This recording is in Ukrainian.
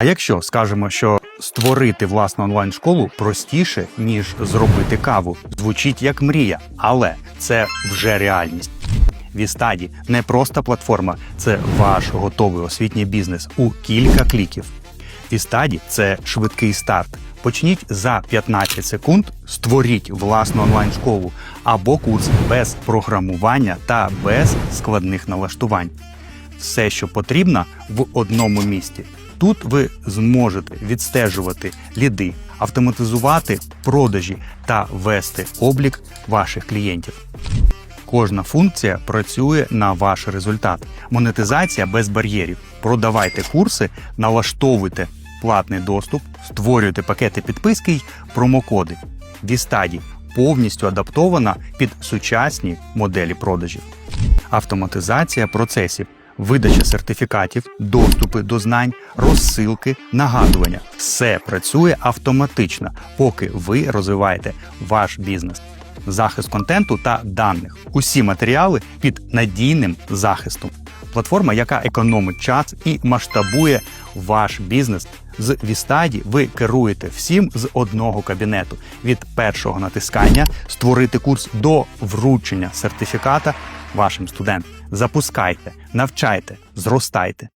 А якщо скажемо, що створити власну онлайн-школу простіше, ніж зробити каву, звучить як мрія, але це вже реальність. Вістаді не просто платформа, це ваш готовий освітній бізнес у кілька кліків. Вістаді це швидкий старт. Почніть за 15 секунд, створіть власну онлайн-школу або курс без програмування та без складних налаштувань. Все, що потрібно, в одному місці. Тут ви зможете відстежувати ліди, автоматизувати продажі та вести облік ваших клієнтів. Кожна функція працює на ваш результат. Монетизація без бар'єрів. Продавайте курси, налаштовуйте платний доступ, створюйте пакети підписки й промокоди. Вістаді повністю адаптована під сучасні моделі продажів. Автоматизація процесів, видача сертифікатів, доступи до знань, розсилки, нагадування все працює автоматично, поки ви розвиваєте ваш бізнес. Захист контенту та даних. Усі матеріали під надійним захистом. Платформа, яка економить час і масштабує ваш бізнес. З Вістаді ви керуєте всім з одного кабінету від першого натискання створити курс до вручення сертифіката вашим студентам. Запускайте, навчайте, зростайте.